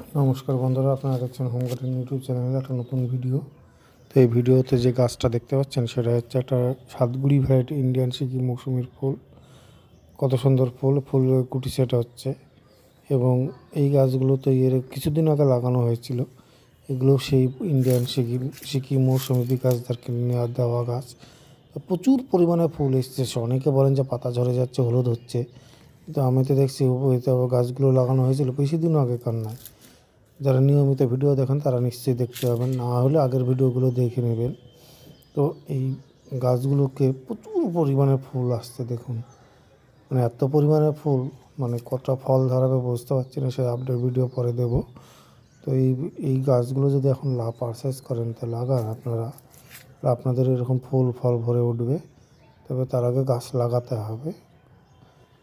নমস্কার বন্ধুরা, আপনারা দেখছেন হোম গার্ডেন ইউটিউব চ্যানেলে একটা নতুন ভিডিও। তো এই ভিডিওতে যে গাছটা দেখতে পাচ্ছেন, সেটা হচ্ছে একটা সাতগুড়ি ভ্যারাইটি ইন্ডিয়ান সিকি মৌসুমির ফুল। কত সুন্দর ফুল ফুল কুটি সেটা হচ্ছে। এবং এই গাছগুলো তো এর কিছুদিন আগে লাগানো হয়েছিল। এগুলো সেই ইন্ডিয়ান সিকি সিকি মৌসুমি বিকাশদারকে নেওয়া, দেওয়া গাছ। প্রচুর পরিমাণে ফুল এসছে। অনেকে বলেন যে পাতা ঝরে যাচ্ছে, হলুদ হচ্ছে। কিন্তু আমি তো দেখছি গাছগুলো লাগানো হয়েছিল বেশি দিন আগেকার নয়। যারা নিয়মিত ভিডিও দেখেন তারা নিশ্চয়ই দেখতে পাবেন। না হলে আগের ভিডিওগুলো দেখে নেবেন। তো এই গাছগুলোকে প্রচুর পরিমাণে ফুল আসছে দেখুন। মানে এত পরিমাণে ফুল মানে কতটা ফল ধরাবে বুঝতে পারছি না সে আপডেট ভিডিও পরে দেব। তো এই এই গাছগুলো যদি এখন লা পারচেস করেন, তো লাগান আপনারা। আপনাদের এরকম ফুল, ফল ভরে উঠবে। তবে তার আগে গাছ লাগাতে হবে।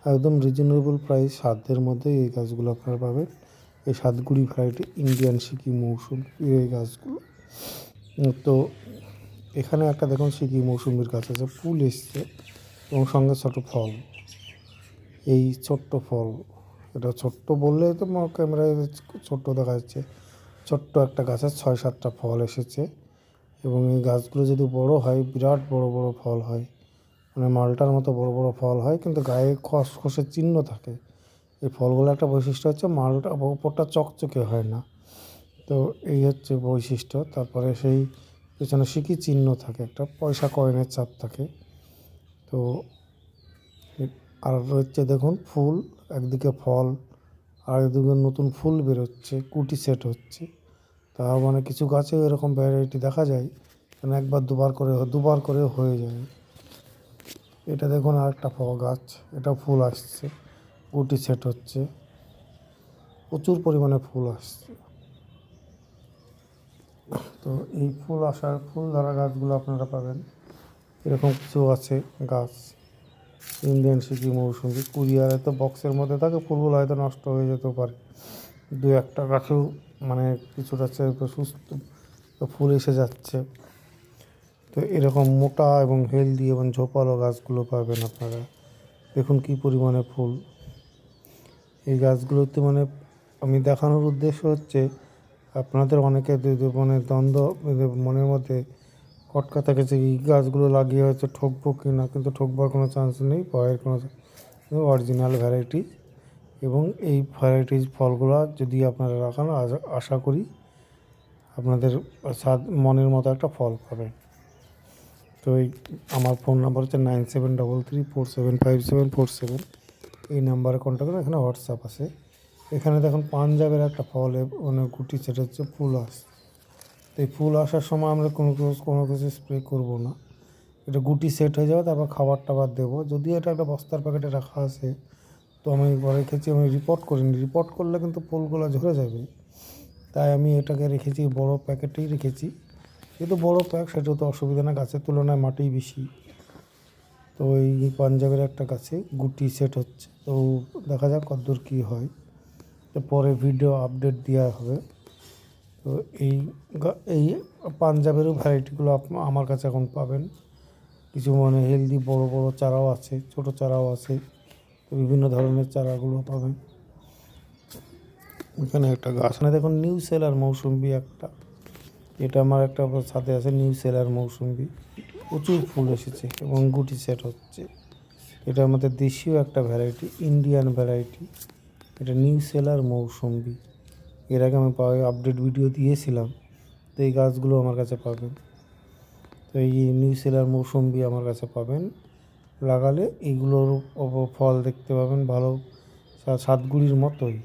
একদম রিজনেবল প্রাইস সাধ্যের মধ্যে এই গাছগুলো আপনারা পাবেন। এই সাতগুড়ি ভ্যারাইটি ইন্ডিয়ান সিকি মৌসুম এই গাছগুলো। তো এখানে একটা দেখুন সিকি মৌসুমির গাছ আছে, ফুল এসছে এবং সঙ্গে ছোট ফল। এই ছোট্ট ফল, এটা ছোট্ট বললে তো ক্যামেরায় ছোট্ট দেখা যাচ্ছে। ছোট্ট একটা গাছের ছয় সাতটা ফল এসেছে এবং এই গাছগুলো যদি বড় হয়, বিরাট বড় বড় ফল হয় মানে মালটার মতো বড় বড় ফল হয়, কিন্তু গায়ে খসখসে চিহ্ন থাকে। এই ফলগুলো একটা বৈশিষ্ট্য হচ্ছে মালটা ওপরটা চকচকে হয় না। তো এই হচ্ছে বৈশিষ্ট্য। তারপরে সেই পেছনে সিকি চিহ্ন থাকে, একটা পয়সা কয়েনের চাপ থাকে। তো আর হচ্ছে দেখুন ফুল, একদিকে ফল, আর একদিকে নতুন ফুল বেরোচ্ছে, কুটি সেট হচ্ছে। তা মানে কিছু গাছে এরকম ভ্যারাইটি দেখা যায় মানে একবার দুবার করে দুবার করে হয়ে যায়। এটা দেখুন আরেকটা গাছ, এটা ফুল আসছে। গুটি সেট হচ্ছে। প্রচুর পরিমাণে ফুল আসছে। তো এই ফুল আসার, ফুল ধরা গাছগুলো আপনারা পাবেন। এরকম কিছু আছে গাছ। ইন্ডিয়ান সিকি মৌসুমি। কুরিয়ারে তো বক্সের মধ্যে থাকে, ফুলগুলো হয়তো নষ্ট হয়ে যেতেও পারে। দু একটা গাছেও মানে কিছুটা সুস্থ ফুল এসে যাচ্ছে। তো এরকম মোটা এবং হেলদি এবং ঝোপালো গাছগুলো পাবেন আপনারা। দেখুন কি পরিমাণে ফুল। এই গাছগুলোতে মানে আমি দেখানোর উদ্দেশ্য হচ্ছে আপনাদের অনেকে মানে দ্বন্দ্ব মানে মনের মধ্যে খটকা থাকে যে এই গাছগুলো লাগিয়ে হয়তো ঠকবো কি না, কিন্তু ঠকবার কোনো চান্স নেই, ভয়ের কোনো অরিজিনাল ভ্যারাইটি এবং এই ভ্যারাইটিস ফলগুলো যদি আপনারা রাখান আশা করি আপনাদের স্বাদ, মনের মতো একটা ফল পাবেন। তো এই আমার ফোন নাম্বার হচ্ছে nine seven double three four seven five seven four seven এই নাম্বারে কন্ট্যাক্ট করে এখানে হোয়াটসঅ্যাপ আছে। এখানে দেখুন, পাঞ্জাবের একটা ফল মানে গুটি সেটা হচ্ছে ফুল আসে তো এই ফুল আসার সময় আমরা কোনো কিছু কোনো কিছু স্প্রে করব না। এটা গুটি সেট হয়ে যাবে, তারপর খাবার টাবার দেবো। যদি এটা একটা বস্তার প্যাকেটে রাখা আছে, তো আমি রেখেছি আমি রিপোর্ট করিনি। রিপোর্ট করলে কিন্তু ফুলগুলো ঝরে যাবে। তাই আমি এটাকে রেখেছি, বড় প্যাকেটেই রেখেছি। যেহেতু বড় প্যাক সেটা তো অসুবিধা না, গাছের তুলনায় মাটি বেশি। তো এই পাঞ্জাবের একটা গাছে গুটি সেট হচ্ছে। তো দেখা যাক কতদূর কী হয়। তো পরে ভিডিও আপডেট দেওয়া হবে। তো এই এই পাঞ্জাবেরও ভ্যারাইটিগুলো আমার কাছে এখন পাবেন। কিছু মানে হেলদি বড় বড় চারাও আছে, ছোট চারাও আছে। তো বিভিন্ন ধরনের চারাগুলো পাবেন। এখানে একটা গাছ। এখানে দেখুন নিউ সেলার মৌসুম্বি একটা। এটা আমার একটা সাথে আছে নিউ সেলার মৌসুম্বি। প্রচুর ফুল এসেছে এবং গুটি সেট হচ্ছে। এটা আমাদের দেশীয় একটা ভ্যারাইটি ইন্ডিয়ান ভ্যারাইটি এটা নিউ সেলার মৌসুম্বি এর আগে আমি পাওয়া আপডেট ভিডিও দিয়েছিলাম, তো এই গাছগুলো আমার কাছে পাবেন। তো এই নিউ সেলার মৌসুম্বি আমার কাছে পাবেন। লাগালে এইগুলোর ফল দেখতে পাবেন, ভালো সাতগুড়ির মতোই।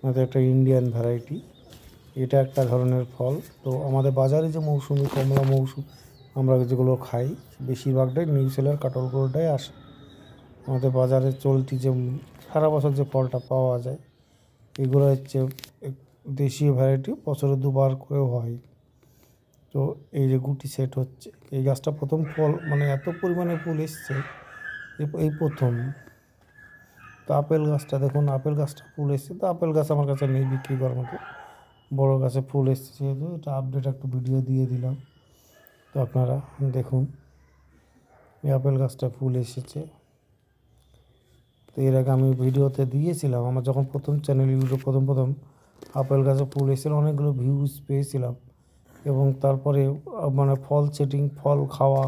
আমাদের একটা ইন্ডিয়ান ভ্যারাইটি এটা একটা ধরনের ফল। তো আমাদের বাজারে যে মৌসুমি, কমলা মৌসুম যেগুলো খাই, বেশিরভাগটাই নিউ সেলার কাটলগুলোটাই আসে। আমাদের বাজারে চলতি যে সারা বছর যে ফলটা পাওয়া যায়, এগুলো হচ্ছে দেশীয় ভ্যারাইটি বছরে দুবার করেও হয়। তো এই যে গুটি সেট হচ্ছে, এই গাছটা প্রথম ফল মানে এত পরিমাণে ফুল এসছে এই প্রথম। তো আপেল গাছটা দেখুন, আপেল গাছটা ফুল এসছে, তো আপেল গাছ আমার কাছে নেই বিক্রি করার মতো। বড় গাছে ফুল এসছে যেহেতু এটা আপডেট একটু ভিডিও দিয়ে দিলাম। তো আপনারা দেখুন, এই আপেল গাছটা ফুল এসেছে। তো এর আগে আমি ভিডিওতে দিয়েছিলাম, আমার যখন প্রথম চ্যানেল ইউটিউব, প্রথম প্রথম আপেল গাছে ফুল এসেছিল, অনেকগুলো ভিউজ পেয়েছিলাম। এবং তারপরে মানে ফল সেটিং ফল খাওয়া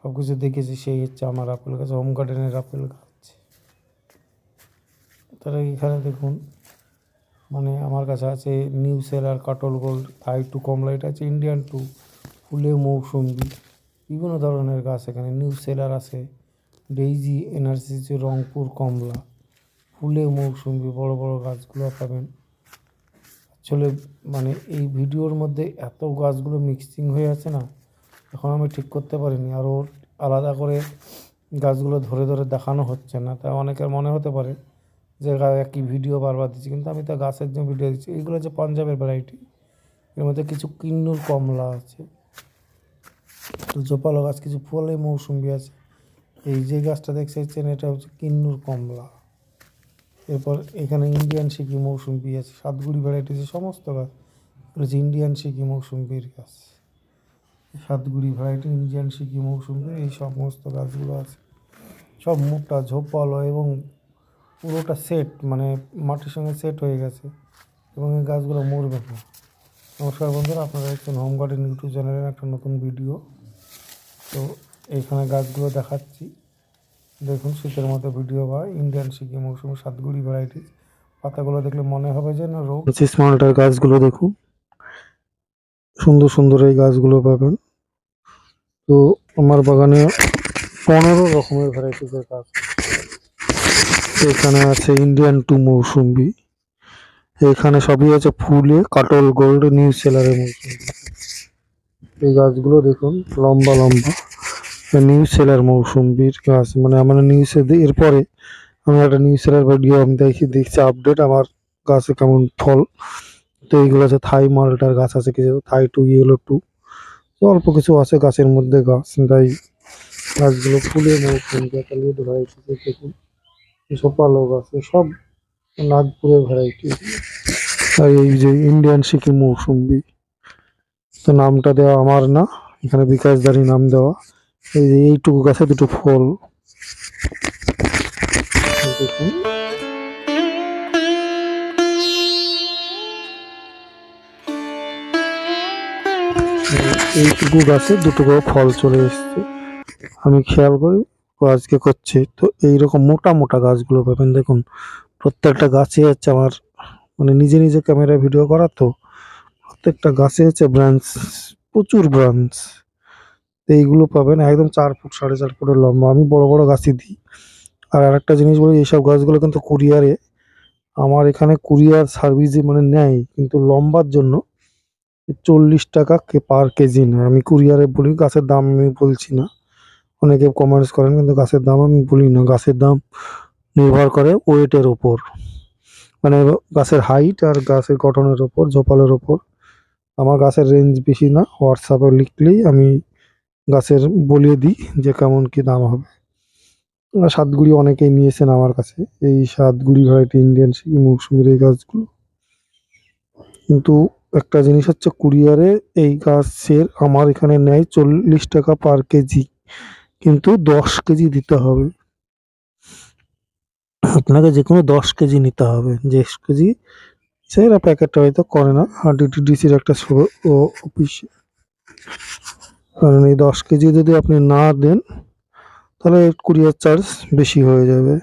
সব কিছু দেখেছি, সেই হচ্ছে আমার আপেল গাছ হোম গার্ডেনের আপেল গাছ। তাহলে এখানে দেখুন মানে আমার কাছে আছে নিউ সেলার কাটল গোল্ড আই টু কমলা এটা আছে ইন্ডিয়ান টু ফুলে মৌসুম্বি বিভিন্ন ধরনের গাছ এখানে নিউ সেলার আছে ডেইজি এনআরসিসি রংপুর কমলা, ফুলে মৌসুম্বি বড় বড় গাছগুলো পাবেন। আসলে মানে এই ভিডিওর মধ্যে এত গাছগুলো মিক্সিং হয়ে আছে না, এখন আমি ঠিক করতে পারিনি। আর ওর আলাদা করে গাছগুলো ধরে ধরে দেখানো হচ্ছে না। তাই অনেকের মনে হতে পারে যে একই ভিডিও বারবার দিচ্ছি, কিন্তু আমি তো গাছের জন্য ভিডিও দিচ্ছি এইগুলো হচ্ছে পাঞ্জাবের ভ্যারাইটি এর মধ্যে কিছু কিন্নুর কমলা আছে। জোপালো গাছ, কিছু ফলে মৌসুম্বি আছে এই যে গাছটা দেখছেন, এটা হচ্ছে কিন্নুর কমলা। এরপর এখানে ইন্ডিয়ান সিকি মৌসুম্বি আছে। সাতগুড়ি ভ্যারাইটি ভ্যারাইটিসের সমস্ত গাছ। হচ্ছে ইন্ডিয়ান সিকি মৌসুম্বির গাছ। সাতগুড়ি ভ্যারাইটি ইন্ডিয়ান সিকি মৌসুম্বি এই সমস্ত গাছগুলো আছে। সব মোটা, ঝোপালো এবং পুরোটা সেট মানে মাটির সঙ্গে সেট হয়ে গেছে। এবং এই গাছগুলো মরবে না। নমস্কার বন্ধুরা, আপনারা দেখছেন হোম গার্ডেন ইউটিউব চ্যানেলের একটা নতুন ভিডিও তো এইখানে গাছগুলো দেখাচ্ছি। দেখুন, শীতের মতো ভিডিও বা ইন্ডিয়ান সিকি মৌসুমি সাতগুড়ি ভ্যারাইটিস পাতাগুলো দেখলে মনে হবে যে না রোগ পঁচিশ গাছগুলো দেখুন। সুন্দর সুন্দর এই গাছগুলো পাবেন। তো আমার বাগানে পনেরো রকমের ভ্যারাইটিসের গাছ। এখানে আছে ইন্ডিয়ান টু মৌসুম্বি এখানে সবই আছে ফুলে, কাটল গোল্ড নিউ সেলারের মৌসুম্বি এই গাছগুলো দেখুন, লম্বা লম্বা। নিউ সেলার মৌসুম্বির গাছ। মানে আমার নিউ এরপরে আমি একটা নিউ সেলার ভিডিও আমি দেখি, দেখছি আপডেট আমার গাছে কেমন ফল। তো এইগুলো আছে থাই মালটার গাছ আছে, কিছু থাই টু ইয়েলো টু অল্প কিছু আছে গাছের মধ্যে গাছ, তাই গাছগুলো ফুলে মৌসুমি ভ্যারাইটি দেখুন। এসব পালো গাছ সব নাগপুরের ভ্যারাইটি আর এই যে ইন্ডিয়ান সিকিম মৌসুম্বি তো নামটা দেওয়া আমার না। এখানে বিকাশদারি নাম দেওয়া। এই যে এইটুকু গাছে দুটো ফল। এইটুকু গাছে দুটো করে ফল চলে এসছে। আমি খেয়াল করি আজকে করছে। তো এইরকম মোটা মোটা গাছগুলো পাবেন। দেখুন, প্রত্যেকটা গাছে হচ্ছে আমার মানে নিজে নিজে ক্যামেরা ভিডিও করা তো। প্রত্যেকটা গাছে হচ্ছে ব্রাঞ্চ প্রচুর ব্রাঞ্চ তো এইগুলো পাবেন, একদম চার ফুট, সাড়ে চার ফুটের লম্বা। আমি বড় বড় গাছই দিই। আর আরেকটা জিনিস বলি, এইসব গাছগুলো কিন্তু কুরিয়ারে আমার এখানে কুরিয়ার সার্ভিসে মানে নেয়, কিন্তু লম্বার জন্য চল্লিশ টাকা কে পার কেজি নেয় আমি কুরিয়ারে বলি, গাছের দাম আমি বলছি না। অনেকে কমেন্টস করেন, কিন্তু গাছের দাম আমি বলি না। গাছের দাম নির্ভর করে ওয়েটের ওপর মানে গাছের হাইট আর গাছের গঠনের ওপর ঝোপালের ওপর আমার গাছের রেঞ্জ বেশি না হোয়াটসঅ্যাপে লিখলেই আমি গাছের বলিয়ে দিই যে কেমন কি দাম হবে। সাতগুড়ি অনেকেই নিয়েছেন আমার কাছে, এই সাতগুড়ি ভ্যারাইটি ইন্ডিয়ান সিকি মৌসুমির এই গাছগুলো। কিন্তু একটা জিনিস হচ্ছে কুরিয়ারে এই গাছের আমার এখানে নেয় চল্লিশ টাকা পার কেজি, কিন্তু দশ কেজি দিতে হবে। আপনাকে যে কোনো দশ কেজি নিতে হবে যে কেজি সেরা প্যাকেটটা হয়তো করে না। আর ডিটিডিসির একটা ও অফিস। কারণ এই দশ কেজি যদি আপনি না দেন, তাহলে কুরিয়ার চার্জ বেশি হয়ে যাবে।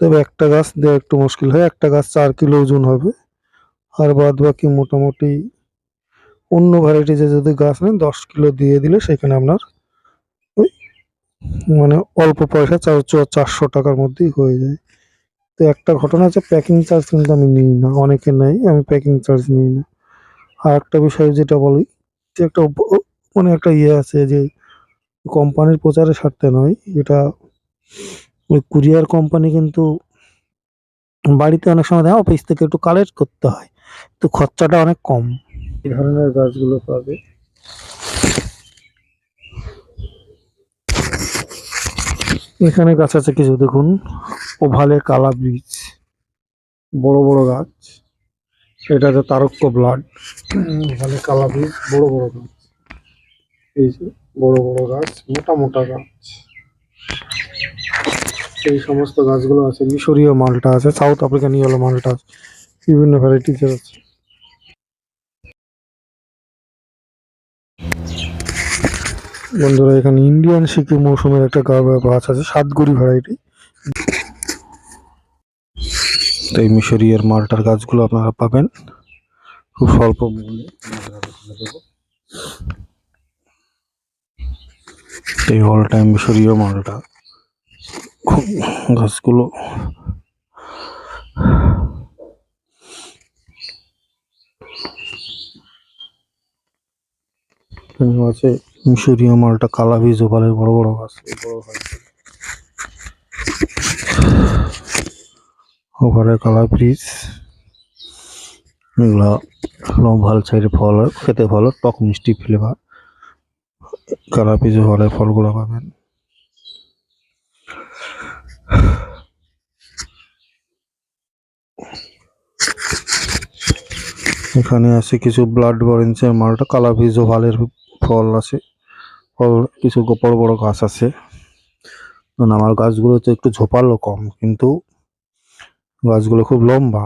তবে একটা গাছ দেওয়া একটু মুশকিল হয়। একটা গাছ চার কিলো ওজন হবে। আর বাদ বাকি মোটামুটি অন্য ভ্যারাইটিজে যদি গাছ নেন, দশ কিলো দিয়ে দিলে সেখানে আপনার ওই মানে অল্প পয়সা চার চারশো টাকার মধ্যেই হয়ে যায়। তো একটা ঘটনা আছে প্যাকিং চার্জ কিন্তু আমি নিই না, অনেকে নেয়, আমি প্যাকিং চার্জ নিই না। আর একটা বিষয় যেটা বলি, যে একটা মানে একটা ইয়ে আছে যে কোম্পানির প্রচারের স্বার্থে নয়, এটা ওই কুরিয়ার কোম্পানি কিন্তু বাড়িতে অনেক সময় দেয় অফিস থেকে একটু কালেক্ট করতে হয়, তো খরচাটা অনেক কম। এই ধরনের গাছগুলো পাবে। এখানে গাছ আছে কিছু, দেখুন। ওভালে কালা বীজ, বড় বড় গাছ। এটা হচ্ছে তারক্য ব্লাড ওভালে কালা বীজ, বড় বড় গাছ। এই যে বড় বড় গাছ, মোটা মোটা গাছ। এই সমস্ত গাছগুলো আছে, মিশরীয় মালটা আছে, সাউথ আফ্রিকান ইয়েলো মালটা আছে, বিভিন্ন ভ্যারাইটিজের আছে। বন্ধুরা, এখানে ইন্ডিয়ান সিকিম মৌসুমের একটা গাছ আছে, সাতগুড়ি ভ্যারাইটি তো এই মিশরীয় মালটার গাছগুলো আপনারা পাবেন। খুব স্বল্প মূল্যে। এই অল টাইম মিশরীয় মালটা। খুব গাছগুলো। আছে। মিশরীয় মালটা কালা বীজ ওপালের বড় বড় গাছ। বড় ওপারে কালা বীজ এগুলা ভালো সাইডে ফল খেতে ভালো, টক মিষ্টি ফ্লেভার কালা বীজ ওপারে ফলগুলো পাবেন। এখানে আছে কিছু ব্লাড অরেঞ্জের মালটা, কালা বীজ ওভালের ফল আছে। কিছু বড় বড় গাছ আছে। আমার গাছগুলো তো একটু ঝোপালো কম, কিন্তু গাছগুলো খুব লম্বা।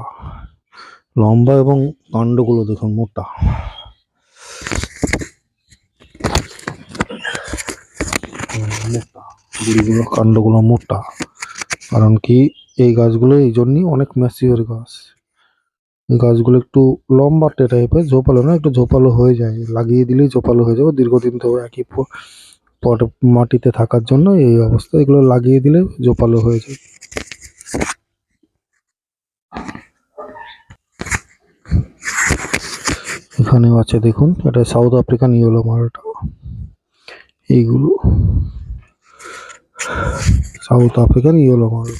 লম্বা এবং কাণ্ডগুলো দেখুন, মোটা। মোটা কাণ্ডগুলো মোটা। কারণ কি, এই গাছগুলো এই জন্যই অনেক ম্যাচিওর গাছ। গাছগুলো একটু লম্বাটে টাইপের ঝোপালো না, একটু ঝোপালো হয়ে যায়। লাগিয়ে দিলেই ঝোপালো হয়ে যাবে। দীর্ঘদিন ধরে একই পট মাটিতে থাকার জন্য এই অবস্থা, এগুলো লাগিয়ে দিলে ঝোপালো হয়ে যায়। এখানেও আছে দেখুন, এটা সাউথ আফ্রিকান ইয়েলো মালটা। এইগুলো সাউথ আফ্রিকান ইয়েলো মাল।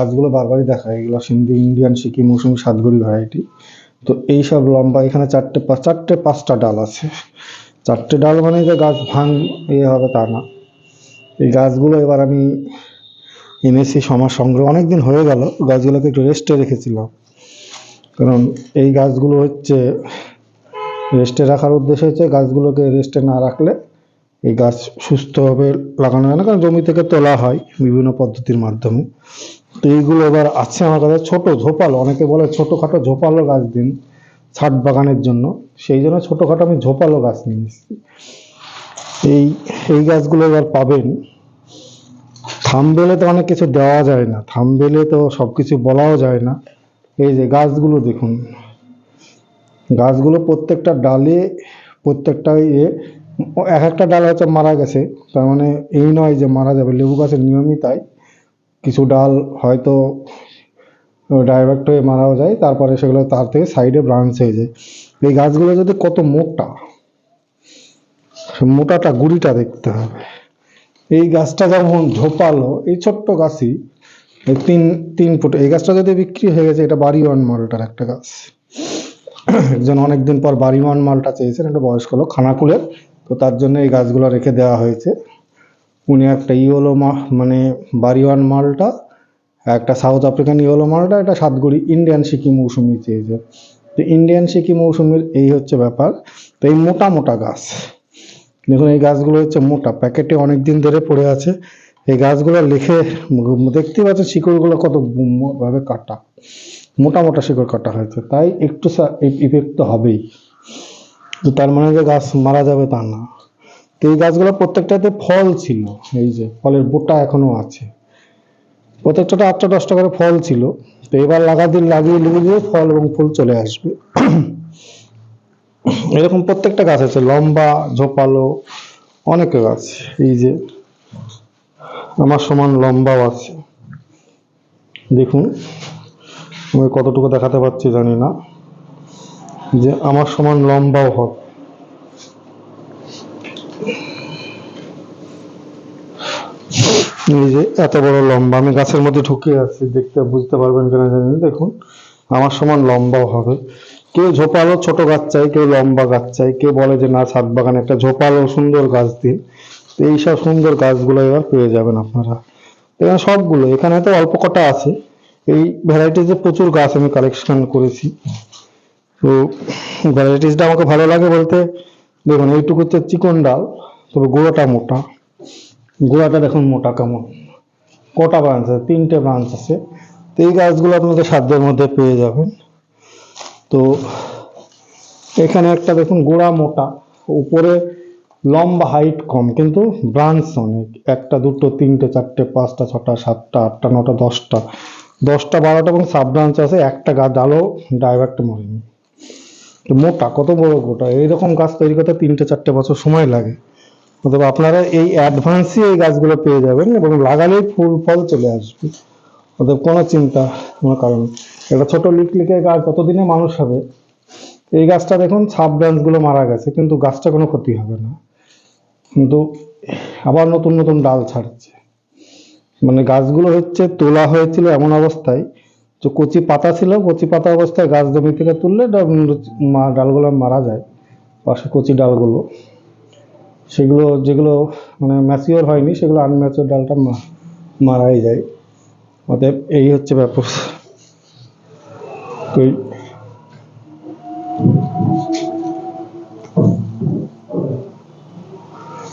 গাছগুলো বারবারই দেখা এগুলো সিন্ধু, ইন্ডিয়ান, সিকিম, মৌসুমি সাতগড়ি ভ্যারাইটি তো এই সব লম্বা, এখানে চারটে চারটে পাঁচটা ডাল আছে। চারটে ডাল মানে যে গাছ ভাঙ ইয়ে হবে তা না। এই গাছগুলো এবার আমি এনেছি সমাজ সংগ্রহ অনেক দিন হয়ে গেল, গাছগুলোকে একটু রেস্টে রেখেছিলাম। কারণ এই গাছগুলো হচ্ছে রেস্টে রাখার উদ্দেশ্য হচ্ছে গাছগুলোকে রেস্টে না রাখলে এই গাছ সুস্থভাবে লাগানো যায় না, কারণ জমি থেকে তোলা হয় বিভিন্ন পদ্ধতির মাধ্যমে। তো এইগুলো এবার আছে আমার কাছে। ছোট ঝোপালো, অনেকে বলে ছোটোখাটো ঝোপালো গাছ দিন ছাদ বাগানের জন্য। সেই জন্য ছোটোখাটো আমি ঝোপালো গাছ নিয়ে এসেছি। এই এই গাছগুলো এবার পাবেন। থামবেলে তো অনেক কিছু দেওয়া যায় না। থামবেলে তো সব কিছু বলাও যায় না। এই যে গাছগুলো দেখুন। গাছগুলো প্রত্যেকটা ডালে, প্রত্যেকটা ইয়ে এক একটা ডাল হয়তো মারা গেছে। তার মানে এই নয় যে মারা যাবে। লেবু গাছের নিয়মই তাই। কিছু ডাল হয়তো ডাইরেক্ট হয়ে মারাও যায়, তারপরে সেগুলো তার থেকে সাইডে ব্রাঞ্চ হয়ে যায়। এই গাছগুলো যদি কত মোটা, মোটাটা গুড়িটা দেখতে হবে। এই গাছটা যেমন ঝোপালো, এই ছোট্ট গাছই তিন তিন ফুট, এই গাছটা যদি বিক্রি হয়ে গেছে, এটা বাড়ি ওয়ান মালটার একটা গাছ। একজন অনেকদিন পর বাড়ি ওয়ান মালটা চেয়েছেন, একটা বয়স্ক লোক, খানাকুলের, তো তার জন্য এই গাছগুলো রেখে দেওয়া হয়েছে। উনি একটা ইওলো মা মানে বারিওয়ান মালটা, একটা সাউথ আফ্রিকান ইওলো মালটা, একটা সাতগুড়ি ইন্ডিয়ান সিকিম মৌসুমি চেয়েছে তো ইন্ডিয়ান সিকিম মৌসুমির এই হচ্ছে ব্যাপার। তো এই মোটা মোটা গাছ, দেখুন এই গাছগুলো হচ্ছে মোটা, প্যাকেটে অনেক দিন ধরে পড়ে আছে। এই গাছগুলো লিখে দেখতেই পাচ্ছেন শিকড়গুলো কত ভাবে কাটা। মোটা মোটা শিকড় কাটা হয়েছে, তাই একটু ইফেক্ট তো হবেই। তার মানে যে গাছ মারা যাবে তা না। তো এই গাছগুলো প্রত্যেকটাতে ফল ছিল, এই যে ফলের বোটা এখনও আছে। প্রত্যেকটাতে আটটা দশটা করে ফল ছিল। তো এবার লাগা দিন, লাগিয়ে লিখে ফল এবং ফুল চলে আসবে। এরকম প্রত্যেকটা গাছ আছে, লম্বা, ঝোপালো, অনেক গাছ। এই যে আমার সমান লম্বাও আছে। দেখুন, আমি কতটুকু দেখাতে পারছি জানি না। যে আমার সমান লম্বাও হবে। এই যে এত বড় লম্বা, আমি গাছের মধ্যে ঢুকে আছি, দেখতে বুঝতে পারবেন কিনা জানি দেখুন, আমার সমান লম্বাও হবে। কেউ ঝোপালো ছোট গাছ চাই, কেউ লম্বা গাছ চাই, কেউ বলে যে, না, ছাদ বাগানে একটা ঝোপালো সুন্দর গাছ দিন। তো এইসব সুন্দর গাছগুলো এবার পেয়ে যাবেন আপনারা। এখানে সবগুলো, এখানে তো অল্প কটা আছে। এই ভ্যারাইটিজে প্রচুর গাছ আমি কালেকশন করেছি। তো ভ্যারাইটিসটা আমাকে ভালো লাগে বলতে, দেখুন, এইটুকু হচ্ছে চিকন ডাল, তবে গোড়াটা মোটা। গোড়াটা দেখুন মোটা কেমন। কটা ব্রাঞ্চ আছে? তিনটে ব্রাঞ্চ আছে। তো এই গাছগুলো আপনাদের সাধ্যের মধ্যে পেয়ে যাবেন। তো এখানে একটা দেখুন গোড়া মোটা, উপরে লম্বা হাইট কম, কিন্তু ব্রাঞ্চ অনেক। একটা, দুটো, তিনটে, চারটে, পাঁচটা, ছটা, সাতটা, আটটা, নটা, দশটা। দশটা, বারোটা এবং সাব ব্রাঞ্চ আছে, একটা গাছ ডালও ড্রাইভারটা মরেনি। তো মোটা, কত বড় গোটা? এইরকম গাছ তৈরি করতে তিনটে, চারটে বছর সময় লাগে। অথবা আপনারা এই অ্যাডভান্সই এই গাছগুলো পেয়ে যাবেন এবং লাগালেই ফুল, ফল চলে আসবে। ওদের কোনো চিন্তা, কোনো কারণ এটা ছোট লিকলিকের গাছ যতদিনে মানুষ হবে, এই গাছটা দেখুন, সাব ব্রাঞ্চগুলো মারা গেছে, কিন্তু গাছটা কোনো ক্ষতি হবে না। কিন্তু আবার নতুন নতুন ডাল ছাড়ছে। মানে গাছগুলো হচ্ছে, তোলা হয়েছিল এমন অবস্থায় যে কচি পাতা ছিল, কচি পাতা অবস্থায় গাছ জমি থেকে তুললে ডালগুলো মারা যায়, পাশে কচি ডালগুলো। সেগুলো, যেগুলো মানে ম্যাচিওর হয়নি, সেগুলো আনম্যাচিওর ডালটা মারাই যায়। অতএব এই হচ্ছে ব্যাপার। তো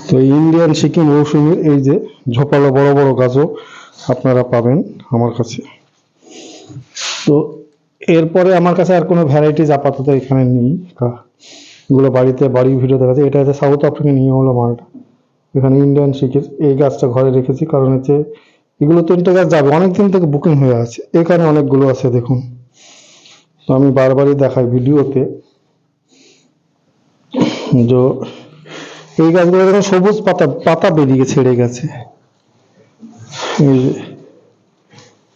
তো ইন্ডিয়ান সিকিম মৌসুমীর এই যে ঝোপালো বড় বড় গাছও আপনারা পাবেন আমার কাছে। তো এরপরে আমার কাছে আর কোনো ভ্যারাইটিস আপাতত এখানে নেই। এগুলো বাড়িতে বাড়ি ভিডিও দেখা যায় এটা হচ্ছে সাউথ আফ্রিকান নিয়ে হলো মালটা। এখানে ইন্ডিয়ান শিখের এই গাছটা ঘরে রেখেছি। কারণ হচ্ছে এগুলো তিনটে গাছ যাবে। অনেক দিন থেকে বুকিং হয়ে আছে। এখানে অনেকগুলো আছে, দেখুন। তো আমি বারবারই দেখাই ভিডিওতে। যে এই গাছগুলো দেখুন, সবুজ পাতা পাতা বেরিয়ে ছেড়ে গেছে।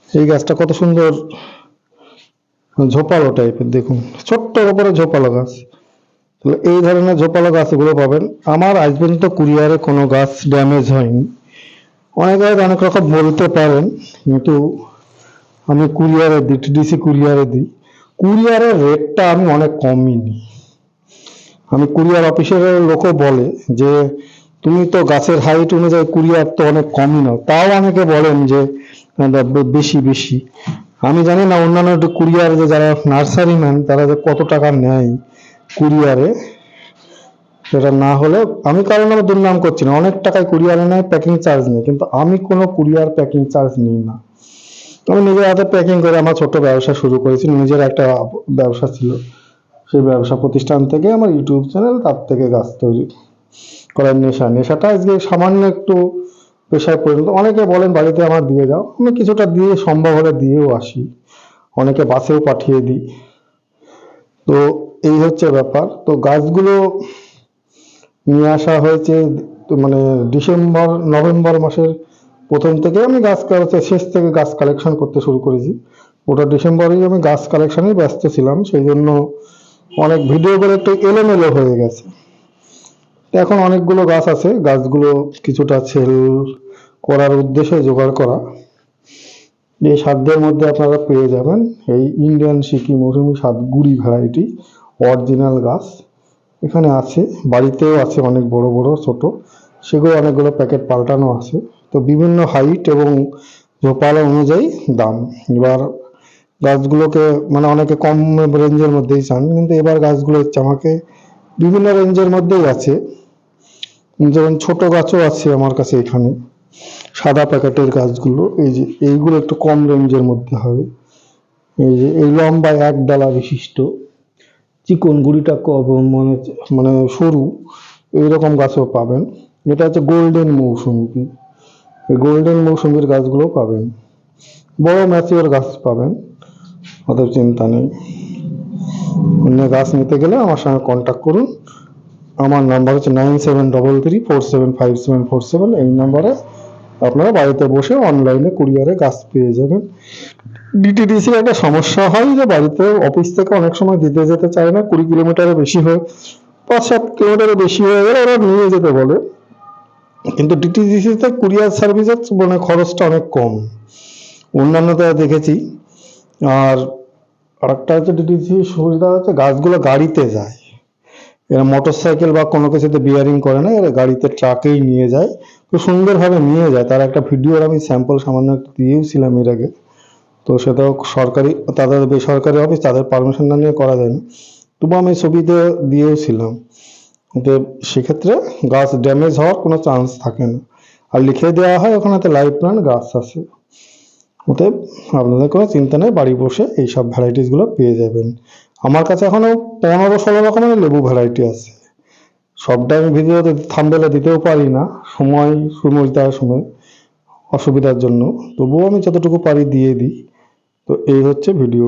এই গাছটা কত সুন্দর ঝোপালো টাইপের দেখুন। ছোট্ট ওপরে ঝোপালো গাছ। এই ধরনের ঝোপালো গাছগুলো পাবেন। আমার আজ পর্যন্ত কুরিয়ারে কোনো গাছ ড্যামেজ হয়নি। অনেকে অনেক রকম বলতে পারেন, কিন্তু আমি কুরিয়ারে দিই টিডিসি কুরিয়ারে দিই। কুরিয়ারের রেটটা আমি অনেক কমই নিই। আমি কুরিয়ার অফিসের লোকও বলে যে, তুমি তো গাছের হাইট অনুযায়ী কুরিয়ার তো অনেক কমই নাও। তাও অনেকে বলেন যে বেশি বেশি। আমি জানি না অন্যান্য কুরিয়ার যে যারা নার্সারি ম্যান তারা যে কত টাকা নেয়। কুরিয়ারে, সেটা না হলে আমি কারণ আমার দুর্নাম করছি না। অনেক টাকায় কুরিয়ারে নেয় প্যাকিং চার্জ নেই কিন্তু আমি কোনো কুরিয়ার প্যাকিং চার্জ নিই না। আমি নিজের হাতে প্যাকিং করে আমার ছোট ব্যবসা শুরু করেছি। নিজের একটা ব্যবসা ছিল। সেই ব্যবসা প্রতিষ্ঠান থেকে আমার ইউটিউব চ্যানেল, তার থেকে গাছ তৈরি করার নেশা। নেশাটা আজকে সামান্য একটু পেশায় পরিণত অনেকে বলেন, বাড়িতে আমার দিয়ে যাও। আমি কিছুটা দিয়ে সম্ভব হলে দিয়েও আসি। অনেকে বাসেও পাঠিয়ে দিই। তো এই হচ্ছে ব্যাপার। তো গাছগুলো নিয়ে আসা হয়েছে মানে ডিসেম্বর, নভেম্বর মাসের প্রথম থেকে আমি গাছ কালেকশন শেষ থেকে গাছ কালেকশন করতে শুরু করেছি। ওটা ডিসেম্বরেই আমি গাছ কালেকশনেই ব্যস্ত ছিলাম, সেই জন্য অনেক ভিডিওগুলো একটু এলোমেলো হয়ে গেছে। এখন অনেকগুলো গাছ আছে, গাছগুলো কিছুটা সেল করার উদ্দেশ্যে জোগাড় করা। এই সাধ্যের মধ্যে আপনারা পেয়ে যাবেন, এই ইন্ডিয়ান সিকি মৌসুমি সাতগুড়ি ভ্যারাইটি অরিজিনাল গাছ। এখানে আছে, বাড়িতেও আছে অনেক বড় বড়, ছোট। সেগুলো অনেকগুলো প্যাকেট পাল্টানো আছে। তো বিভিন্ন হাইট এবং ঝোপালা অনুযায়ী দাম। এবার গাছগুলোকে মানে অনেকে কম রেঞ্জের মধ্যেই চান, কিন্তু এবার গাছগুলো আমাকে বিভিন্ন রেঞ্জের মধ্যেই আছে। যেমন ছোট গাছও আছে আমার কাছে এখানে। সাদা প্যাকেটের গাছগুলো, এই যে এইগুলো একটু কম রেঞ্জের মধ্যে হবে। এই যে এই লম্বা এক ডালা বিশিষ্ট। চিকন গুড়িটা মানে মানে সরু, এইরকম গাছও পাবেন। এটা হচ্ছে গোল্ডেন মৌসুমি। গোল্ডেন মৌসুমির গাছগুলো পাবেন। বড় ম্যাচিওর গাছ পাবেন অত চিন্তা নেই। অন্য গাছ নিতে গেলে আমার সঙ্গে কন্ট্যাক্ট করুন। আমার নাম্বার হচ্ছে nine seven double three four seven five seven four seven এই নাম্বারে আপনারা বাড়িতে বসে অনলাইনে কুরিয়ারে গাছ পেয়ে যাবেন। ডিটিডিসির একটা সমস্যা হয় যে বাড়িতে অফিস থেকে অনেক সময় দিতে যেতে চায় না, কুড়ি কিলোমিটারের বেশি হয়ে, পাঁচ সাত কিলোমিটারের বেশি হয়ে গেলে ওরা নিয়ে যেতে বলে। কিন্তু ডিটিডিসিতে কুরিয়ার সার্ভিসের মানে খরচটা অনেক কম। অন্যান্য অন্যান্যটা দেখেছি। আর আরেকটা হচ্ছে ডিটিসি সুবিধা হচ্ছে গাছগুলো গাড়িতে যায়। এরা মোটর সাইকেল বা কোনো কিছুতে বিয়ারিং করে না, এরা গাড়িতে ট্রাকেই নিয়ে যায়। খুব সুন্দরভাবে নিয়ে যায়। তার একটা ভিডিওর আমি স্যাম্পল সামান্য দিয়েওছিলাম এর আগে। তো সেটাও সরকারি, তাদের বেসরকারি অফিস তাদের পারমিশন না নিয়ে করা যায় না তবু আমি ছবিতে দিয়েওছিলাম তো সেক্ষেত্রে গাছ ড্যামেজ হওয়ার কোনো চান্স থাকে না। আর লিখে দেওয়া হয় ওখানেতে লাইফ প্ল্যান গাছ আছে। অতএব আপনাদের কোনো চিন্তা নেই, বাড়ি বসে এইসব ভ্যারাইটিসগুলো পেয়ে যাবেন। আমার কাছে এখনও পনেরো ষোলো রকমের লেবু ভ্যারাইটি আছে। সবটা আমি ভিডিওতে থামবেলে দিতেও পারি না। সময় সুময়তার সময়, অসুবিধার জন্য। তবুও আমি যতটুকু পারি দিয়ে দিই। তো এই হচ্ছে ভিডিও